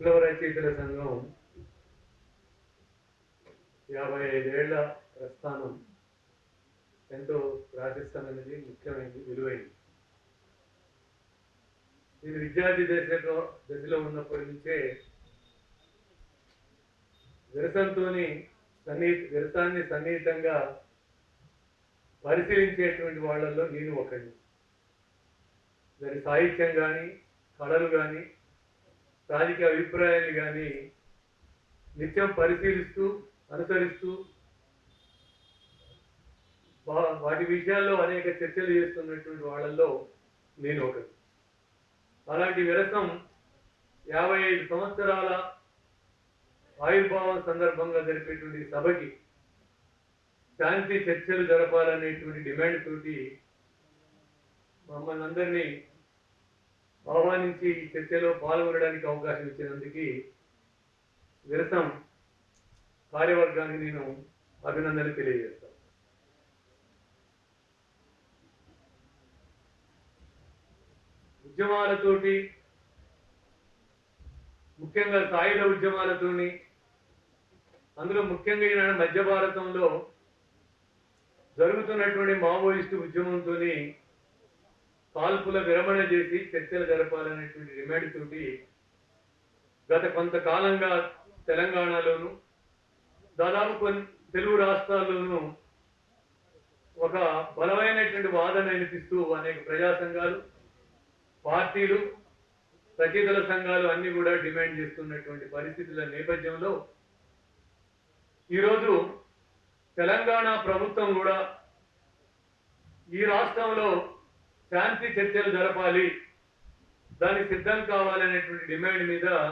విప్లవ రచయితల సంఘం యాభై ఐదేళ్ళ ప్రస్థానం ఎంతో ప్రాశస్తమైనది ముఖ్యమైనది విలువైనది నేను విద్యార్థి దశలో దశలో ఉన్నప్పటి నుంచే విరసంతోని సన్ని విరసాన్ని సన్నిహితంగా పరిశీలించేటువంటి వాళ్ళల్లో నేను ఒకడిని. దాని సాహిత్యం కానీ కళలు కానీ స్థానిక అభిప్రాయాలు కానీ నిత్యం పరిశీలిస్తూ అనుసరిస్తూ వా- వాటి విషయాల్లో అనేక చర్చలు చేస్తున్నటువంటి వాళ్ళల్లో నేను ఒకటి అలాంటి విరసం యాభై ఐదు సంవత్సరాల ఆయుర్భావం సందర్భంగా జరిపేటువంటి సభకి శాంతి చర్చలు జరపాలనేటువంటి డిమాండ్ తోటి మమ్మల్ని అందరినీ ఆహ్వానించి ఈ చర్చలో పాల్గొనడానికి అవకాశం ఇచ్చినందుకు విరసం కార్యవర్గానికి నేను అభినందనలు తెలియజేస్తాను ఉద్యమాలతోటి ముఖ్యంగా సాయుధ ఉద్యమాలతోని అందులో ముఖ్యంగా ఈనాడు మధ్య భారతంలో జరుగుతున్నటువంటి మావోయిస్టు ఉద్యమంతో కాల్పుల విరమణ చేసి చర్చలు జరపాలనేటువంటి డిమాండ్ తోటి గత కొంతకాలంగా తెలంగాణలోను దాదాపు కొన్ని తెలుగు రాష్ట్రాల్లోనూ ఒక బలమైనటువంటి వాదన వినిపిస్తూ అనేక ప్రజా సంఘాలు పార్టీలు రచయితల సంఘాలు అన్ని కూడా డిమాండ్ చేస్తున్నటువంటి పరిస్థితుల నేపథ్యంలో ఈరోజు తెలంగాణ ప్రభుత్వం కూడా ఈ రాష్ట్రంలో శాంతి చర్చలు జరపాలి. దానికి సిద్ధం కావాలనేటువంటి డిమాండ్ మీద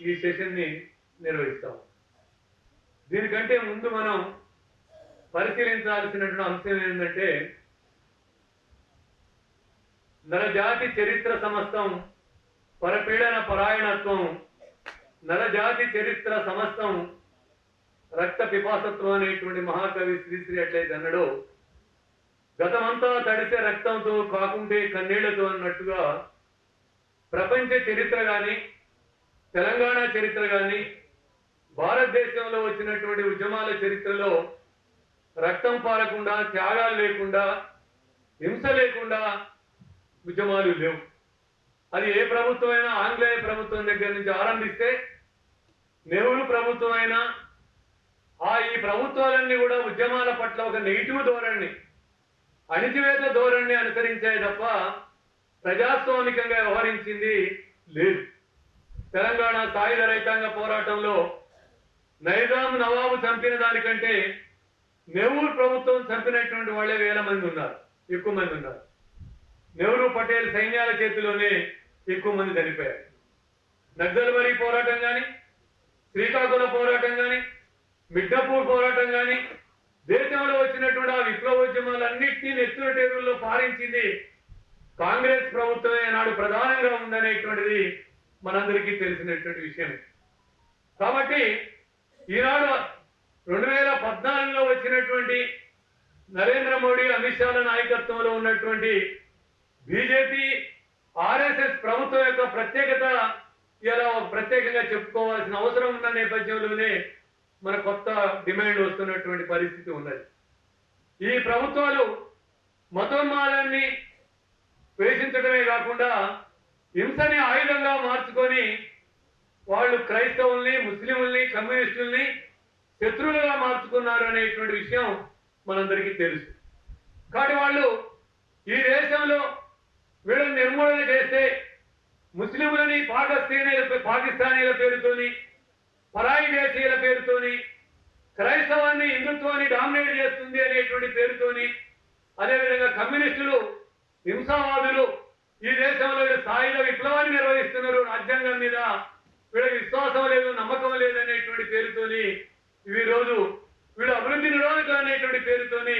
ఈ సెషన్ని నిర్వహిస్తాం. దీనికంటే ముందు మనం పరిశీలించాల్సినటువంటి అంశం ఏంటంటే నరజాతి చరిత్ర సమస్తం పరపీడన పరాయణత్వం నరజాతి చరిత్ర సమస్తం రక్త పిపాసత్వం అనేటువంటి మహాకవి శ్రీశ్రీ ఎట్లయితే అన్నాడో. గతమంతా తడిసే రక్తంతో కాకుంటే కన్నీళ్ళతో అన్నట్టుగా ప్రపంచ చరిత్ర కానీ తెలంగాణ చరిత్ర కానీ భారతదేశంలో వచ్చినటువంటి ఉద్యమాల చరిత్రలో రక్తం పారకుండా త్యాగాలు లేకుండా హింస లేకుండా ఉద్యమాలు లేవు. అది ఏ ప్రభుత్వం అయినా ఆంగ్లేయ ప్రభుత్వం దగ్గర నుంచి ఆరంభిస్తే నెహ్రూ ప్రభుత్వం అయినా ఆ ఈ ప్రభుత్వాలన్నీ కూడా ఉద్యమాల పట్ల ఒక నెగిటివ్ ధోరణి. అణిచివేత ధోరణి అనుసరించాయి తప్ప ప్రజాస్వామికంగా వ్యవహరించింది లేదు. తెలంగాణ సాయుధ రైతాంగ పోరాటంలో నైజాం నవాబు చంపిన దానికంటే నెహ్రూ ప్రభుత్వం చంపినటువంటి వాళ్ళే వేల మంది ఉన్నారు ఎక్కువ మంది ఉన్నారు. నెహ్రూ పటేల్ సైన్యాల చేతిలోనే ఎక్కువ మంది చనిపోయారు. నక్సల్బరీ పోరాటం కానీ శ్రీకాకుళం పోరాటం కానీ మిడ్డపూర్ పోరాటం కానీ దేశంలో వచ్చినటువంటి ఆ విప్లవోద్యమాలన్నింటినీ నెత్తుల టేబుల్లో పారించింది కాంగ్రెస్ ప్రభుత్వమే నాడు ప్రధానంగా ఉందనేటువంటిది మనందరికీ తెలిసినటువంటి విషయం. కాబట్టి ఈనాడు రెండు వేల పద్నాలుగులో వచ్చినటువంటి నరేంద్ర మోడీ అమిత్ షాల నాయకత్వంలో ఉన్నటువంటి బీజేపీ ఆర్ఎస్ఎస్ ప్రభుత్వం యొక్క ప్రత్యేకత ఇలా ప్రత్యేకంగా చెప్పుకోవాల్సిన అవసరం ఉన్న నేపథ్యంలోనే మన కొత్త డిమాండ్ వస్తున్నటువంటి పరిస్థితి ఉన్నది. ఈ ప్రభుత్వాలు మతోన్మాదాన్ని వేషించడమే కాకుండా హింసని ఆయుధంగా మార్చుకొని వాళ్ళు క్రైస్తవుల్ని ముస్లింల్ని కమ్యూనిస్టుల్ని శత్రువులుగా మార్చుకున్నారు అనేటువంటి విషయం మనందరికీ తెలుసు. కాబట్టి వాళ్ళు ఈ దేశంలో వీళ్ళని నిర్మూలన చేస్తే ముస్లింలని పాకిస్తానీల పాకిస్తానీల పేరుతోని పరాయి దేశీయుల పేరుతోని క్రైస్తవాన్ని హిందుత్వాన్ని డామినేట్ చేస్తుంది అనేటువంటి పేరుతోని అదేవిధంగా కమ్యూనిస్టులు హింసావాదులు ఈ దేశంలో వీళ్ళు సాయుధ విప్లవాన్ని నిర్వహిస్తున్నారు. రాజ్యాంగం మీద వీళ్ళకి విశ్వాసం లేదు నమ్మకం లేదు అనేటువంటి పేరుతోని ఈ రోజు వీళ్ళు అభివృద్ధి నిరోధక అనేటువంటి పేరుతోని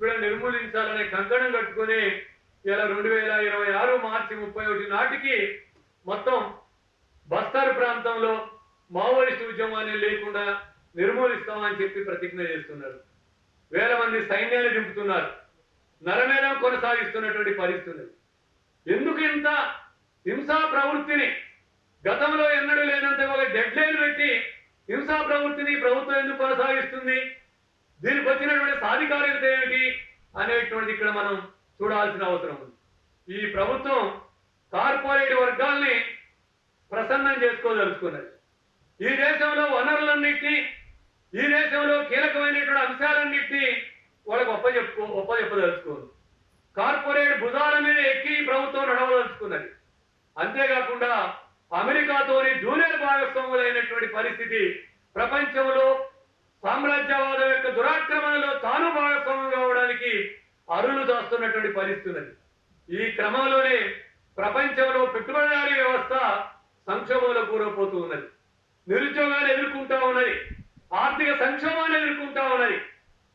వీళ్ళని నిర్మూలించాలనే కంకణం కట్టుకొని ఇలా రెండు వేల ఇరవై ఆరు మార్చి ముప్పై ఒకటి నాటికి మొత్తం బస్తర్ ప్రాంతంలో మావోయిస్టు ఉద్యమాన్ని లేకుండా నిర్మూలిస్తామని చెప్పి ప్రతిజ్ఞ చేస్తున్నారు. వేల మంది సైన్యాలు దింపుతున్నారు. నరమేధం కొనసాగిస్తున్నటువంటి పరిస్థితులు. ఎందుకు ఇంత హింసా ప్రవృత్తిని గతంలో ఎన్నడూ లేనంత ఒక డెడ్ లైన్ పెట్టి హింసా ప్రవృత్తిని ప్రభుత్వం ఎందుకు కొనసాగిస్తుంది? దీనికి వచ్చినటువంటి సాధికారికత ఏమిటి అనేటువంటిది ఇక్కడ మనం చూడాల్సిన అవసరం ఉంది. ఈ ప్రభుత్వం కార్పొరేట్ వర్గాల్ని ప్రసన్నం చేసుకోదలుచుకున్నది. ఈ దేశంలో వనరులన్నింటినీ ఈ దేశంలో కీలకమైనటువంటి అంశాలన్నింటినీ వాళ్ళకు ఒప్పచెప్పుకో ఒప్పచెప్పదలుచుకోదు కార్పొరేట్ భుజాల మీద ఎక్కి ప్రభుత్వం నడవదలుచుకున్నది. అంతేకాకుండా అమెరికాతోని జూనియర్ భాగస్వాములైనటువంటి పరిస్థితి ప్రపంచంలో సామ్రాజ్యవాదం యొక్క దురాక్రమణలో తాను భాగస్వామ్యం కావడానికి అరులు దాస్తున్నటువంటి పరిస్థితున్నది. ఈ క్రమంలోనే ప్రపంచంలో పెట్టుబడిదారీ వ్యవస్థ సంక్షోభంలో కూరపోతూ ఉన్నది నిరుద్యోగాలు ఎదుర్కొంటా ఉన్నది. ఆర్థిక సంక్షోభాన్ని ఎదుర్కొంటా ఉన్నది.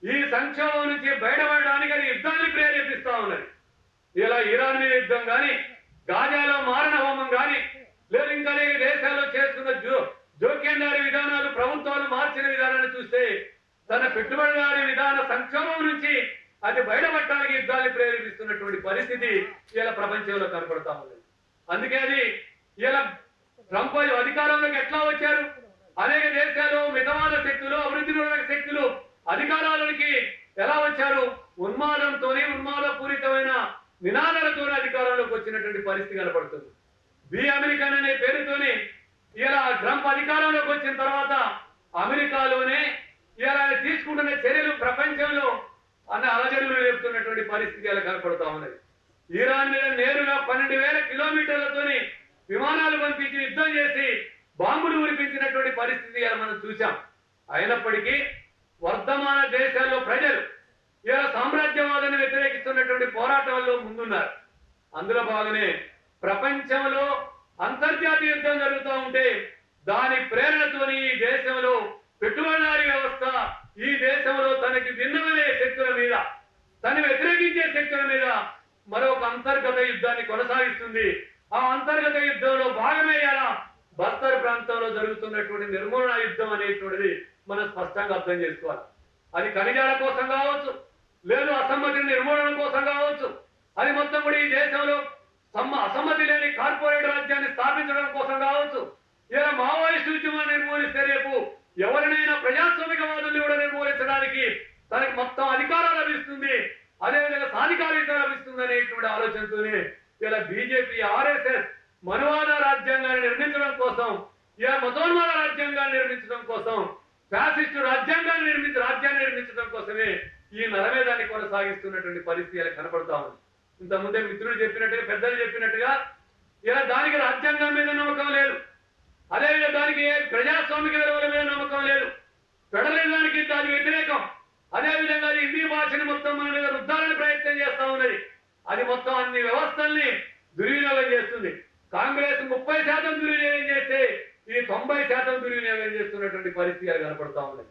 ఈ సంక్షోభం నుంచి బయటపడడానికి అది యుద్ధాన్ని ప్రేరేపిస్తా ఉన్నది. ఇలా ఇరాన్ మీద యుద్ధం కానీ గాజాలో మారణ హోమం కానీ లేదు ఇంకా దేశాల్లో చేసుకున్న జో జోక్యందారి విధానాలు ప్రభుత్వాలు మార్చిన విధానాన్ని చూస్తే తన పెట్టుబడిదారి విధాన సంక్షోభం నుంచి అది బయటపడటానికి యుద్ధాన్ని ప్రేరేపిస్తున్నటువంటి పరిస్థితి ఇలా ప్రపంచంలో కనపడతా ఉన్నది. అందుకే అది ఇలా ట్రంప్ అధికారంలోకి ఎట్లా వచ్చారు? అనేక దేశాలు మితవాద శక్తులు అభివృద్ధి నిరోధక శక్తులు అధికారాలకి ఎలా వచ్చారు? ఉన్మాదంతోనే ఉన్మాదపూరితమైన నినాదాలతో అధికారంలోకి వచ్చినటువంటి పరిస్థితి కనపడుతుంది. బి అమెరికన్ అనే పేరుతోనే ఇలా ట్రంప్ అధికారంలోకి వచ్చిన తర్వాత అమెరికాలోనే ఇలా తీసుకుంటున్న చర్యలు ప్రపంచంలో అన్న అలజడులు లేపుతున్నటువంటి పరిస్థితి ఇలా కనపడుతా ఉన్నది. ఇరాన్ మీద నేరుగా పన్నెండు వేల కిలోమీటర్లతోని విమానాలు పంపించి యుద్ధం చేసి బాంబులు ఉరిపించినటువంటి పరిస్థితి ఇలా మనం చూసాం అయినప్పటికీ వర్ధమాన దేశాల్లో ప్రజలు ఇలా సామ్రాజ్యవాదాన్ని వ్యతిరేకిస్తున్నటువంటి పోరాటాల్లో ముందున్నారు. అందులో భాగమే ప్రపంచంలో అంతర్జాతీయ యుద్ధం జరుగుతూ ఉంటే దాని ప్రేరణతోని ఈ దేశంలో పెట్టుబడిదారి వ్యవస్థ ఈ దేశంలో తనకి భిన్నమైన శక్తుల మీద తను వ్యతిరేకించే శక్తుల మీద మరొక అంతర్గత యుద్ధాన్ని కొనసాగిస్తుంది. ఆ అంతర్గత యుద్ధంలో భాగమే ఎలా? బస్తర్ ప్రాంతంలో జరుగుతున్నటువంటి నిర్మూలన యుద్ధం అనేటువంటిది మనం స్పష్టంగా అర్థం చేసుకోవాలి. అది ఖనిజాల కోసం కావచ్చు లేదు అసమ్మతి నిర్మూలన కోసం కావచ్చు. అది మొత్తం కూడా ఈ దేశంలో సమ్మ అసమ్మతి లేని కార్పొరేట్ రాజ్యాన్ని స్థాపించడం కోసం కావచ్చు. ఇలా మావోయిస్టు ఉద్యమాన్ని నిర్మూలిస్తే రేపు ఎవరినైనా ప్రజాస్వామికవాదుల్ని కూడా నిర్మూలించడానికి తనకి మొత్తం అధికారం లభిస్తుంది అదేవిధంగా సాధికారిత లభిస్తుంది అనేటువంటి ఆలోచనతోనే ఇలా బీజేపీ ఆర్ఎస్ఎస్ మనువాద రాజ్యాంగాన్ని నిర్మించడం కోసం ఇలా మతోన్మాద రాజ్యాంగాన్ని నిర్మించడం కోసం ఫ్యాసిస్టు రాజ్యాంగాన్ని నిర్మించి రాజ్యాన్ని నిర్మించడం కోసమే ఈ నరమేధాన్ని కొనసాగిస్తున్నటువంటి పరిస్థితి ఇలా కనపడతా ఉంది. ఇంతకుముందే మిత్రులు చెప్పినట్టుగా పెద్దలు చెప్పినట్టుగా ఇలా దానికి రాజ్యాంగం మీద నమ్మకం లేదు. అదేవిధంగా దానికి ప్రజాస్వామిక విలువల మీద నమ్మకం లేదు. ఫెడరలిజానికి దాని వ్యతిరేకం. అదేవిధంగా హిందీ భాషను మొత్తం మన మీద రుద్దాలని ప్రయత్నం చేస్తా ఉన్నది. అది మొత్తం అన్ని వ్యవస్థల్ని దుర్వినియోగం చేస్తుంది. కాంగ్రెస్ ముప్పై శాతం దుర్వినియోగం చేస్తే ఇది తొంభై శాతం దుర్వినియోగం చేస్తున్నటువంటి పరిస్థితి కనపడతా ఉన్నది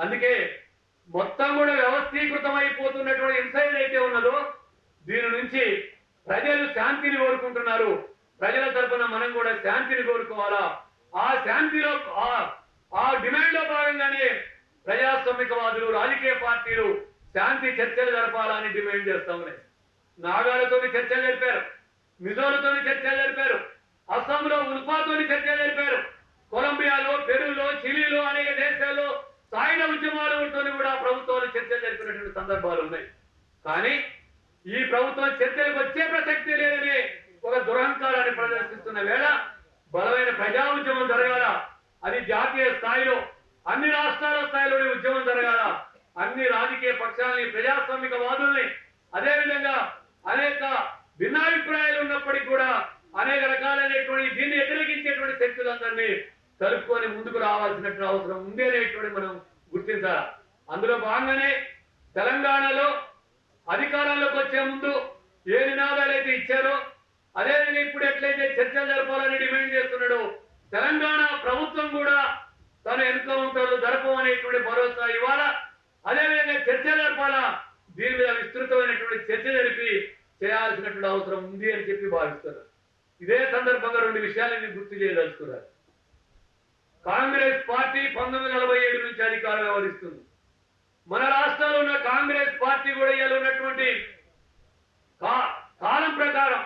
అందుకే మొత్తం కూడా వ్యవస్థీకృతం అయిపోతున్నటువంటి ఇన్సైడ్ అయితే ఉన్నదో దీని నుంచి ప్రజలు శాంతిని కోరుకుంటున్నారు. ప్రజల తరపున మనం కూడా శాంతిని కోరుకోవాలా? ఆ శాంతిలో ఆ- ఆ డిమాండ్లో భాగంగానే ప్రజాస్వామికవాదులు రాజకీయ పార్టీలు శాంతి చర్చలు జరపాలని డిమాండ్ చేస్తా ఉన్నాయి. నాగాలతోని చర్చలు జరిపారు మిజోలతోని చర్చలు జరిపారు అస్సాంలో ఉల్ఫాతోని చర్చలు జరిపారు కొలంబియాలో పెరులో చిలీలో అనేక దేశాల్లో సాయుధ ఉద్యమాలతో కూడా ప్రభుత్వాలు చర్చలు జరిపినటువంటి సందర్భాలు ఉన్నాయి. కానీ ఈ ప్రభుత్వం చర్చలకు వచ్చే ప్రసక్తి లేదని ఒక దురహంకారాన్ని ప్రదర్శిస్తున్న వేళ బలమైన ప్రజా ఉద్యమం జరగాల అది జాతీయ స్థాయిలో అన్ని రాష్ట్రాల స్థాయిలోని ఉద్యమం జరగాల అన్ని రాజకీయ పక్షాలని ప్రజాస్వామిక వాదుల్ని అదేవిధంగా అనేక భిన్నాభిప్రాయాలు ఉన్నప్పటికీ కూడా అనేక రకాలైనటువంటి దీన్ని వ్యతిరేకించేటువంటి శక్తులందరినీ కలుపుకొని ముందుకు రావాల్సినటువంటి అవసరం ఉంది అనేటువంటి మనం గుర్తించాలి. అందులో భాగంగానే తెలంగాణలో అధికారంలోకి వచ్చే ముందు ఏ నినాదాలు అయితే ఇచ్చారో అదేవిధంగా ఇప్పుడు ఎట్లయితే చర్చలు జరపాలని డిమాండ్ చేస్తున్నాడో తెలంగాణ ప్రభుత్వం కూడా తన ఎన్కౌంటర్లు జరపమనేటువంటి భరోసా ఇవ్వాలా? అదేవిధంగా చర్చ జరపాలా? దీని మీద విస్తృతమైనటువంటి చర్చ జరిపి చేయాల్సినటువంటి అవసరం ఉంది అని చెప్పి భావిస్తున్నారు. ఇదే సందర్భంగా రెండు విషయాలని గుర్తు చేయదలుచుకున్నారు కాంగ్రెస్ పార్టీ పంతొమ్మిది నలభై ఏడు నుంచి అధికారం వ్యవహరిస్తుంది. మన రాష్ట్రంలో ఉన్న కాంగ్రెస్ పార్టీ కూడా ఉన్నటువంటి కా- కాలం ప్రకారం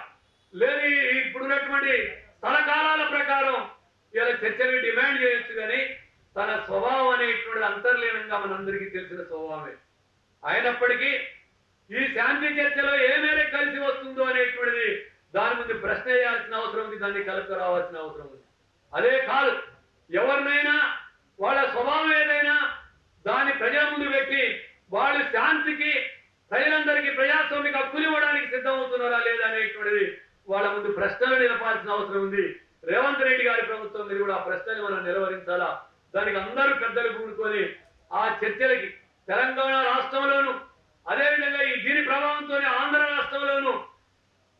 లేని ఇప్పుడున్నటువంటి తన కాలాల ప్రకారం చర్చలు డిమాండ్ చేయొచ్చు కానీ తన స్వభావం అనేటువంటి అంతర్లీనంగా మనందరికీ తెలిసిన స్వభావమే. అయినప్పటికీ ఈ శాంతి చర్చలో ఏ మేరకు కలిసి వస్తుందో అనేటువంటిది దాని ముందు ప్రశ్న వేయాల్సిన అవసరం ఉంది దాన్ని కలుపు రావాల్సిన అవసరం ఉంది. అదే కాదు ఎవరినైనా వాళ్ళ స్వభావం ఏదైనా దాన్ని ప్రజల ముందు పెట్టి వాళ్ళు శాంతికి ప్రజలందరికీ ప్రజాస్వామిక హక్కులు ఇవ్వడానికి సిద్ధమవుతున్నారా లేదా అనేటువంటిది వాళ్ళ ముందు ప్రశ్నలు నిలపాల్సిన అవసరం ఉంది. రేవంత్ రెడ్డి గారి ప్రభుత్వం మీద కూడా ఆ ప్రశ్నలు మనం నిర్వహించాలా దానికి అందరూ పెద్దలు కూడుకొని ఆ చర్చలకి తెలంగాణ రాష్ట్రంలోనూ అదేవిధంగా ఈ దీని ప్రభావంతో ఆంధ్ర రాష్ట్రంలోనూ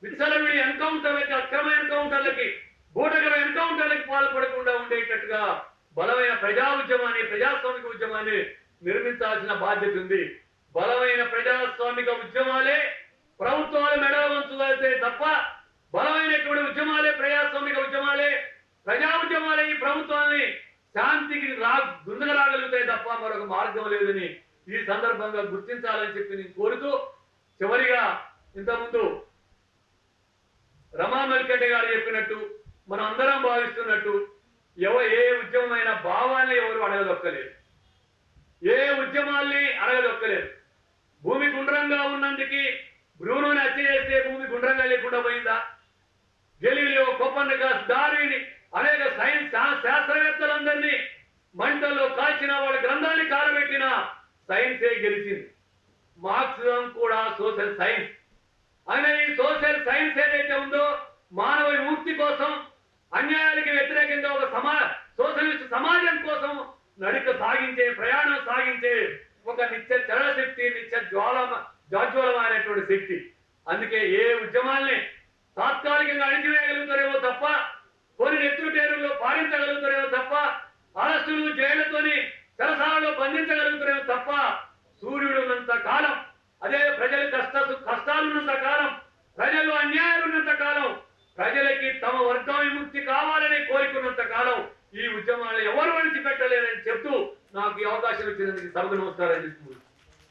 విత్సలవిడి ఎన్కౌంటర్లకి అక్రమ ఎన్కౌంటర్లకి బూటకల ఎన్కౌంటర్లకి పాల్పడకుండా ఉండేటట్టుగా బలమైన ప్రజా ఉద్యమాన్ని ప్రజాస్వామిక ఉద్యమాన్ని నిర్మించాల్సిన బాధ్యత ఉంది. బలమైన ప్రజాస్వామిక ఉద్యమాలే ప్రభుత్వాలు మెడల వంచుగలితే తప్ప బలమైనటువంటి ఉద్యమాలే ప్రజాస్వామిక ఉద్యమాలే. ప్రజా ఉద్యమాలే ఈ ప్రభుత్వాన్ని శాంతికి రా గుండెలు తప్ప మరొక మార్గం లేదని ఈ సందర్భంగా గుర్తించాలని చెప్పి నేను కోరుతూ చివరిగా ఇంతకుముందు రమా మల్కెడ్డ గారు చెప్పినట్టు మనం అందరం భావిస్తున్నట్టు ఎవ ఏ ఉద్యమమైన భావాన్ని ఎవరు అడగదొక్కలేదు. ఏ ఉద్యమాల్ని అడగదొక్కలేదు. భూమి గుండ్రంగా ఉన్నందుకు భ్రూణుని హత్య చేస్తే భూమి గుండ్రంగా లేకుండా పోయిందా? గెలీలియో కొప్పన్నగాస్ దారిని అనేక సైన్స్ శా- శాస్త్రవేత్తలందరినీ మంటల్లో కాల్చిన వాళ్ళ గ్రంథాన్ని కాలబెట్టిన సైన్సే గెలిచింది. మార్క్సిజం కూడా సోషల్ సైన్స్. ఆయన ఈ సోషల్ సైన్స్ ఏదైతే ఉందో మానవ విముక్తి కోసం అన్యాయానికి వ్యతిరేకంగా ఒక సమా సోషలిస్ట్ సమాజం కోసం నడిక సాగించే ప్రయాణం సాగించే ఒక నిత్య చరణ శక్తి నిత్య జ్వాల జాజ్వలమైనటువంటి శక్తి. అందుకే ఏ ఉద్యమాల్ని తాత్కాలికంగా అణిచివేయగలుగుతారేమో తప్ప కొన్ని నెత్తుటేరుల్లో పాలించగలుగుతారేమో తప్ప అరెస్టులు జైళ్ళతోని చెరసాలలో బంధించగలుగుతారేమో సూర్యుడు ఉన్నంత కాలం అదే ప్రజలు కష్ట కష్టాలున్నంత కాలం ప్రజలు అన్యాయాలున్నంత కాలం ప్రజలకి తమ వర్గం విముక్తి కావాలని కోరుకున్నంత కాలం ఈ ఉద్యమాలు ఎవరు విడిచిపెట్టలేరని చెప్తూ నాకు ఈ అవకాశం ఇచ్చినందుకు సభకు నమస్కారం చెప్తున్నాను.